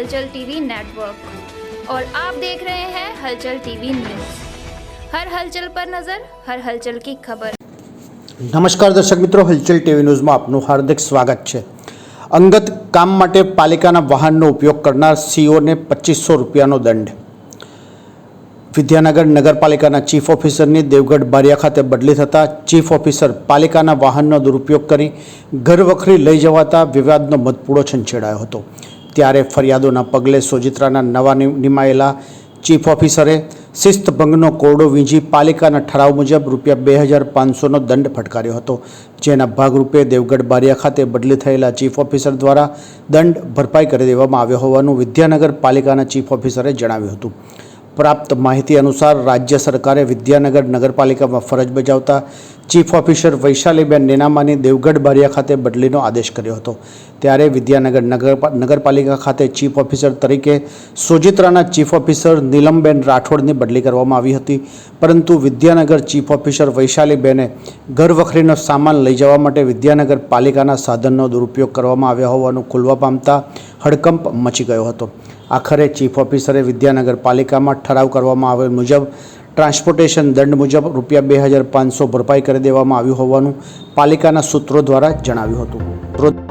हलचल TV network और आप देख रहे हैं हलचल टीवी न्यूज हर हलचल पर नजर हर हलचल की खबर નમસ્કાર દર્શક મિત્રો હલચલ ટીવી ન્યૂઝમાં આપનું હાર્દિક સ્વાગત છે અંગત કામ માટે પાલિકાના વાહનનો ઉપયોગ કરનાર સીઓને પચીસો રૂપિયાનો દંડ વિદ્યાનગર નગરપાલિકાના ચીફ ઓફિસરની દેવગઢ બારિયા ખાતે બદલી થતાં ચીફ ઓફિસર પાલિકાના વાહનનો દુરુપયોગ કરી ઘરવખરી લઈ જવાતા વિવાદનો મતપૂડો છંછેડાયો હતો ત્યારે ફરિયાદોના પગલે સોજિત્રાના નવા નિમાયેલા ચીફ ઓફિસરે શિસ્તભંગનો કોરડો વીંજી પાલિકાના ઠરાવ મુજબ રૂપિયા બે હજાર પાંચસોનો દંડ ફટકાર્યો હતો, જેના ભાગરૂપે દેવગઢ બારિયા ખાતે બદલી થયેલા ચીફ ઓફિસર દ્વારા દંડ ભરપાઈ કરી દેવામાં આવ્યો હોવાનું વિદ્યાનગર પાલિકાના ચીફ ઓફિસરે જણાવ્યું હતું. પ્રાપ્ત માહિતી અનુસાર રાજ્ય સરકારે વિદ્યાનગર નગરપાલિકામાં ફરજ બજાવતા ચીફ ઓફિસર વૈશાલીબેન નેનામાની દેવગઢ બારિયા ખાતે બદલીનો આદેશ કર્યો હતો. ત્યારે વિદ્યાનગર નગર નગરપાલિકા ખાતે ચીફ ઓફિસર તરીકે સોજિત્રાના ચીફ ઓફિસર નીલમબેન રાઠોડની બદલી કરવામાં આવી હતી. પરંતુ વિદ્યાનગર ચીફ ઓફિસર વૈશાલીબેને ઘરવખરીનો સામાન લઈ જવા માટે વિદ્યાનગર પાલિકાના સાધનનો દુરુપયોગ કરવામાં આવ્યો હોવાનું ખુલવા પામતા હડકંપ મચી ગયો હતો. આખરે ચીફ ઓફિસરે વિદ્યાનગર પાલિકામાં ઠરાવ કરવામાં આવેલ મુજબ ટ્રાન્સપોર્ટેશન દંડ મુજબ રૂપિયા બે હજાર પાંચસો ભરપાઈ કરી દેવામાં આવ્યું હોવાનું પાલિકાના સૂત્રો દ્વારા જણાવ્યું હતું.